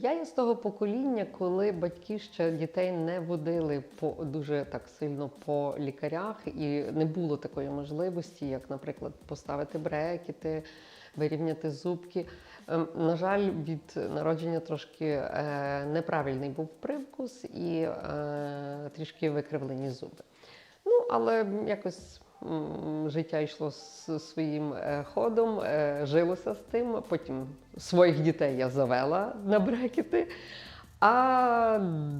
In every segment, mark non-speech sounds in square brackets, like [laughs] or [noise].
Я є з того покоління, коли батьки ще дітей не водили по дуже так сильно по лікарях, і не було такої можливості, як, наприклад, поставити брекети, вирівняти зубки. Ем, На жаль, від народження трошки е, неправильний був привкус і е, трішки викривлені зуби. Ну, але якось життя йшло своїм е, ходом, е, жилося з тим. Потім своїх дітей я завела на брекети, а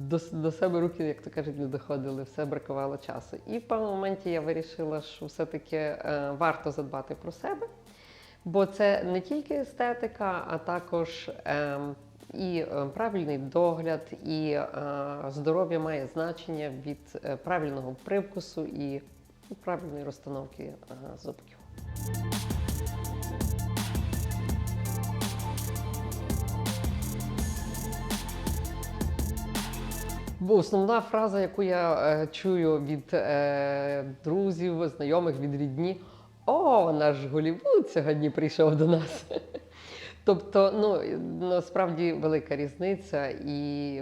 до, до себе руки, як то кажуть, не доходили, все бракувало часу. І в певному моменті я вирішила, що все-таки е, варто задбати про себе. Бо це не тільки естетика, а також ем, і е, правильний догляд, і е, здоров'я має значення від правильного привкусу і правильної розстановки е, зубків. Основна фраза, яку я е, чую від е, друзів, знайомих, від рідні: О, наш Голівуд сьогодні прийшов до нас. [laughs] Тобто, ну насправді велика різниця і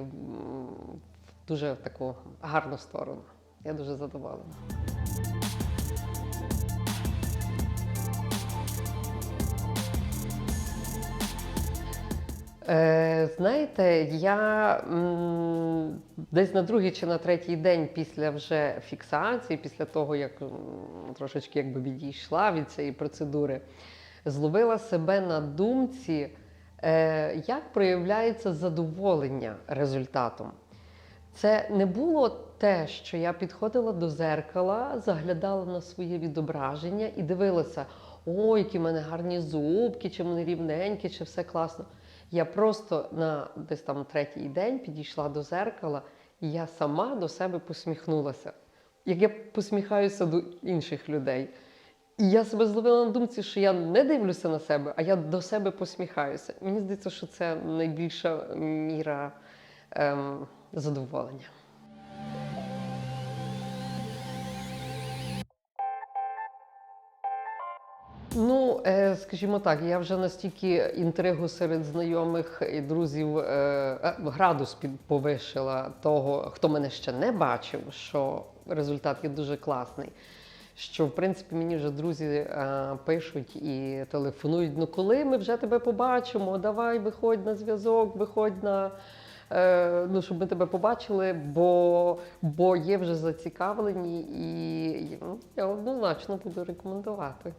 дуже в таку гарну сторону. Я дуже задоволена. Е, знаєте, я м, десь на другий чи на третій день після вже фіксації, після того, як м, трошечки якби відійшла від цієї процедури, зловила себе на думці, е, як проявляється задоволення результатом. Це не було те, що я підходила до зеркала, заглядала на своє відображення і дивилася, о, які в мене гарні зубки, чи вони рівненькі, чи все класно. Я просто на десь там третій день підійшла до зеркала, і я сама до себе посміхнулася. Як я посміхаюся до інших людей. І я себе зловила на думці, що я не дивлюся на себе, а я до себе посміхаюся. Мені здається, що це найбільша міра ем, задоволення. Ну, е, скажімо так, я вже настільки інтригу серед знайомих і друзів е, е, градус повишила того, хто мене ще не бачив, що результат є дуже класний. Що в принципі мені вже друзі е, пишуть і телефонують: ну коли ми вже тебе побачимо, давай виходь на зв'язок, виходь на е, ну, щоб ми тебе побачили, бо, бо є вже зацікавлені, і ну, я однозначно буду рекомендувати.